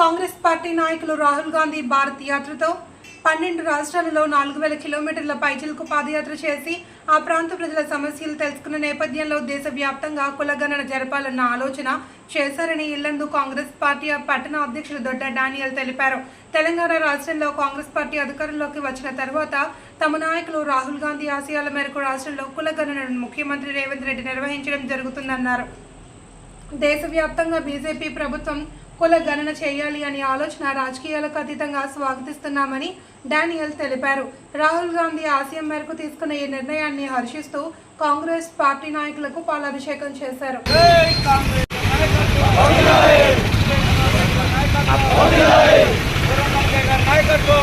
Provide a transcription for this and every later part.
Congress party నాయకులు రాహుల్ గాంధీ భారత్ యాత్రతో పన్నెండు రాష్ట్రాలలో నాలుగు వేల కిలోమీటర్ల పైచిలకు పాదయాత్ర చేసి ఆ ప్రాంత ప్రజల సమస్యలు తెలుసుకున్న నేపథ్యంలో దేశవ్యాప్తంగా కులగణన జరపాలన్న ఆలోచన చేశారని ఇల్లందు కాంగ్రెస్ పార్టీ పట్టణ అధ్యక్షుడు దొడ్డ డానియల్ తెలిపారు. తెలంగాణ రాష్ట్రంలో కాంగ్రెస్ పార్టీ అధికారంలోకి వచ్చిన తర్వాత తమ నాయకులు రాహుల్ గాంధీ ఆశయాల మేరకు రాష్ట్రంలో కులగణనను ముఖ్యమంత్రి రేవంత్ రెడ్డి నిర్వహించడం జరుగుతుందన్నారు. దేశవ్యాప్తంగా బీజేపీ ప్రభుత్వం కుల గణన చేయాలి అనే ఆలోచన రాజకీయాలకు అతీతంగా స్వాగతిస్తున్నామని డానియల్ తెలిపారు. రాహుల్ గాంధీ ఆశయం మేరకు తీసుకున్న ఈ నిర్ణయాన్ని హర్షిస్తూ కాంగ్రెస్ పార్టీ నాయకులకు పాలాభిషేకం చేశారు. నాయకత్వం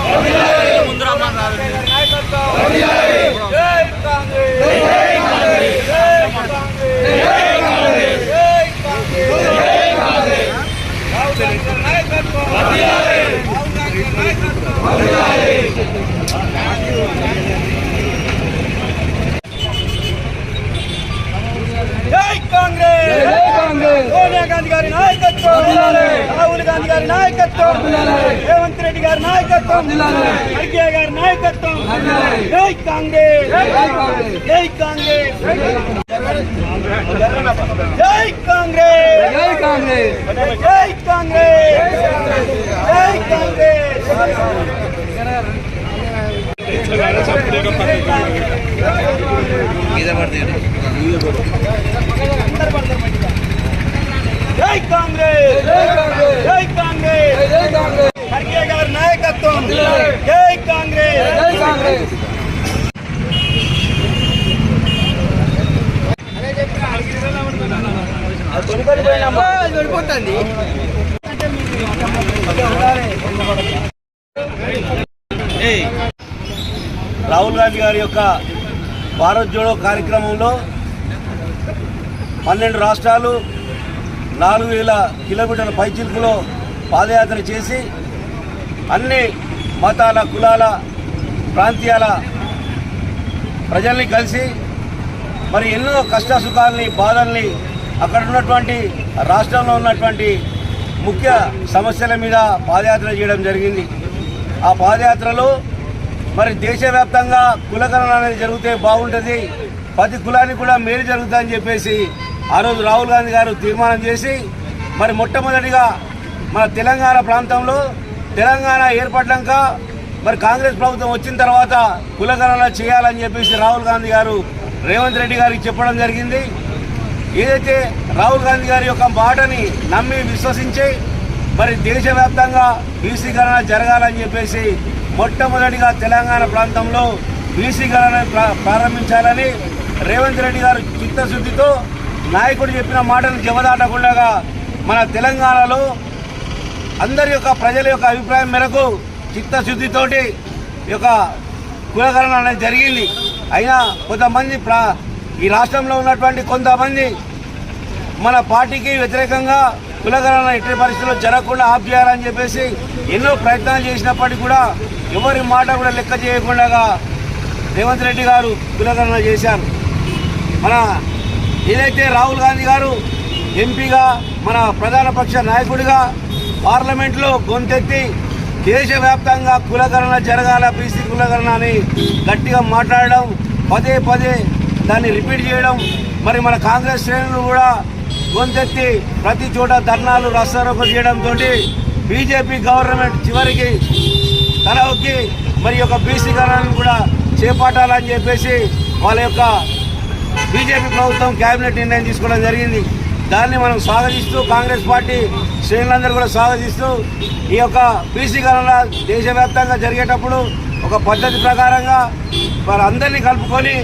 రాహుల్ గాంధీ గారి నాయకత్వం! రేవంత్ రెడ్డి గారి నాయకత్వం! ఖర్గే గారి నాయకత్వం! జై కాంగ్రెస్! జై కాంగ్రెస్! జై కాంగ్రెస్ జై కాంగ్రెస్ జై కాంగ్రెస్ జై కాంగ్రెస్ జై కాంగ్రెస్ జై కాంగ్రెస్ ఖర్గే గారి నాయకత్వం జై కాంగ్రెస్ జై కాంగ్రెస్ వెళ్ళిపోతుంది రాహుల్ గాంధీ గారి యొక్క భారత్ జోడో కార్యక్రమంలో పన్నెండు రాష్ట్రాలు నాలుగు వేల కిలోమీటర్ల పైచిలుకులో పాదయాత్ర చేసి అన్ని మతాల కులాల ప్రాంతీయాల ప్రజల్ని కలిసి మరి ఎన్నో కష్ట సుఖాలని బాధల్ని అక్కడ ఉన్నటువంటి రాష్ట్రంలో ఉన్నటువంటి ముఖ్య సమస్యల మీద పాదయాత్ర చేయడం జరిగింది. ఆ పాదయాత్రలో మరి దేశవ్యాప్తంగా కులకరణ అనేది జరిగితే బాగుంటుంది. ప్రతి కులానికి కూడా మేలు జరుగుతుందని చెప్పేసి ఆ రోజు రాహుల్ గాంధీ గారు తీర్మానం చేసి మరి మొట్టమొదటిగా మన తెలంగాణ ప్రాంతంలో తెలంగాణ ఏర్పడ్డాక మరి కాంగ్రెస్ ప్రభుత్వం వచ్చిన తర్వాత కులగణన చేయాలని చెప్పేసి రాహుల్ గాంధీ గారు రేవంత్ రెడ్డి గారికి చెప్పడం జరిగింది. ఏదైతే రాహుల్ గాంధీ గారి యొక్క మాటని నమ్మి విశ్వసించి మరి దేశవ్యాప్తంగా బీసీ గణన జరగాలని చెప్పేసి మొట్టమొదటిగా తెలంగాణ ప్రాంతంలో బీసీ గణన ప్రారంభించాలని రేవంత్ రెడ్డి గారు చిత్తశుద్ధితో నాయకుడు చెప్పిన మాటను జవదాటకుండా మన తెలంగాణలో అందరి యొక్క ప్రజల యొక్క అభిప్రాయం మేరకు చిత్తశుద్ధితోటి యొక్క కులకరణ అనేది జరిగింది. అయినా కొంతమంది ప్రా ఈ రాష్ట్రంలో ఉన్నటువంటి కొంతమంది మన పార్టీకి వ్యతిరేకంగా కులగణన ఎట్టి పరిస్థితుల్లో జరగకుండా ఆఫ్ చేయాలని చెప్పేసి ఎన్నో ప్రయత్నాలు చేసినప్పటికీ కూడా ఎవరి మాట కూడా లెక్క చేయకుండా రేవంత్ రెడ్డి గారు కులగణన చేశారు. మన ఏదైతే రాహుల్ గాంధీ గారు ఎంపీగా మన ప్రధాన పక్ష నాయకుడిగా పార్లమెంట్లో గొంతెత్తి దేశవ్యాప్తంగా కులగణన జరగాల బీసీ కులగణన అని గట్టిగా మాట్లాడడం పదే పదే దాన్ని రిపీట్ చేయడం మరి మన కాంగ్రెస్ శ్రేణులు కూడా గొంతెత్తి ప్రతి చోట ధర్నాలు రస్తారోకలు చేయడంతో బీజేపీ గవర్నమెంట్ చివరికి తల మరి యొక్క బీసీ గణనను కూడా చేపట్టాలని చెప్పేసి వాళ్ళ యొక్క బీజేపీ ప్రభుత్వం కేబినెట్ నిర్ణయం తీసుకోవడం జరిగింది. దాన్ని మనం స్వాగతిస్తూ కాంగ్రెస్ పార్టీ శ్రేణులందరూ కూడా స్వాగతిస్తూ ఈ యొక్క బీసీ గణన దేశవ్యాప్తంగా జరిగేటప్పుడు ఒక పద్ధతి ప్రకారంగా వారందరినీ కలుపుకొని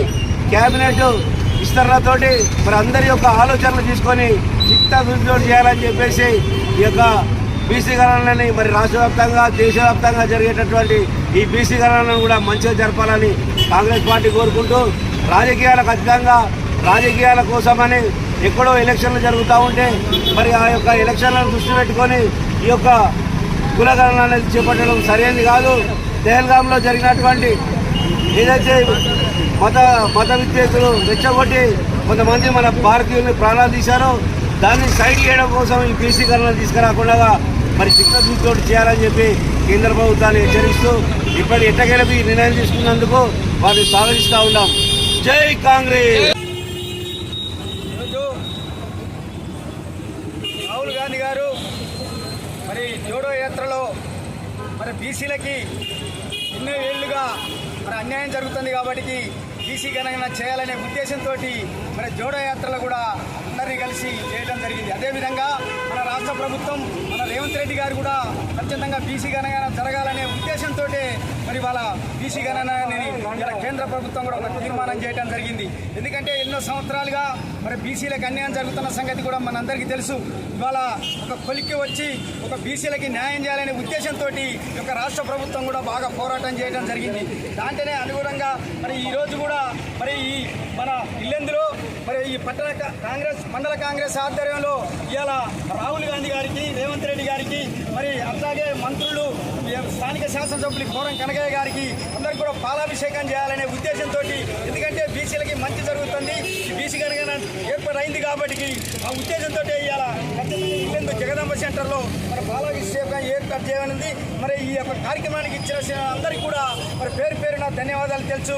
క్యాబినెట్ విస్తరణతోటి మరి అందరి యొక్క ఆలోచనలు తీసుకొని చిత్తశుద్ధితో చేయాలని చెప్పేసి ఈ యొక్క బీసీ గణనని మరి రాష్ట్రవ్యాప్తంగా దేశవ్యాప్తంగా జరిగేటటువంటి ఈ బీసీ గణనను కూడా మంచిగా జరపాలని కాంగ్రెస్ పార్టీ కోరుకుంటూ రాజకీయాలకు అధికంగా రాజకీయాల కోసమని ఎక్కడో ఎలక్షన్లు జరుగుతూ ఉంటే మరి ఆ యొక్క ఎలక్షన్లను దృష్టి పెట్టుకొని ఈ యొక్క కులగణన అనేది చేపట్టడం సరైనది కాదు. తెలంగాణలో జరిగినటువంటి ఏదైతే మత మత విద్వేషులు రెచ్చగొట్టి కొంతమంది మన భారతీయుల్ని ప్రాణాలు తీశారు. దాన్ని సైడ్ చేయడం కోసం ఈ బీసీ తీసుకురాకుండా మరి చిత్తశుద్ధితో చేయాలని చెప్పి కేంద్ర ప్రభుత్వాన్ని హెచ్చరిస్తూ ఇప్పటి ఎట్టగెలపి నిర్ణయం తీసుకున్నందుకు వారిని స్వాగతిస్తూ ఉన్నాం. జై కాంగ్రెస్! రాహుల్ గాంధీ గారు మరి జోడో యాత్రలో మరి బీసీలకి ఎన్నో ఏళ్ళుగా మరి అన్యాయం జరుగుతుంది కాబట్టి బీసీ గణన చేయాలనే ఉద్దేశంతో మరి జోడో యాత్రలు కూడా అందరినీ కలిసి చేయడం జరిగింది. అదేవిధంగా మన రాష్ట్ర ప్రభుత్వం మన రేవంత్ రెడ్డి గారు కూడా ఖచ్చితంగా బీసీ గణన జరగాలనే ఉద్దేశంతో మరి వాళ్ళ బీసీ గణనని అనేది కేంద్ర ప్రభుత్వం కూడా ఒక తీర్మానం చేయడం జరిగింది. ఎందుకంటే ఎన్నో సంవత్సరాలుగా మరి బీసీలకు అన్యాయం జరుగుతున్న సంగతి కూడా మనందరికీ తెలుసు. ఇవాళ ఒక కొలిక్కి వచ్చి ఒక బీసీలకి న్యాయం చేయాలనే ఉద్దేశంతో ఈ యొక్క రాష్ట్ర ప్రభుత్వం కూడా బాగా పోరాటం చేయడం జరిగింది. దాంట్లోనే అనుగుణంగా మరి ఈ రోజు కూడా మరి ఈ మన ఇల్లెందులో మరి ఈ పట్టణ కాంగ్రెస్ మండల కాంగ్రెస్ ఆధ్వర్యంలో ఇవాళ రాహుల్ గాంధీ గారికి రేవంత్ రెడ్డి గారికి మరి అట్లాగే మంత్రులు ఈ స్థానిక శాసనసభ్యులు కోరం కనకయ్య గారికి అందరికీ కూడా పాలాభిషేకం చేయాలనే ఉద్దేశంతో ఎందుకంటే బీసీలకి మంచి జరుగుతుంది. ఈ బీసీ కనుక ఏర్పాటైంది కాబట్టి ఆ ఉద్దేశంతో ఇవాళ ఇల్లెందు జగదంబ సెంటర్లో మరి పాలాభిషేకం ఏర్పాటు చేయనుంది. మరి ఈ యొక్క కార్యక్రమానికి ఇచ్చిన అందరికీ కూడా మరి పేరు పేరున ధన్యవాదాలు తెలుసు.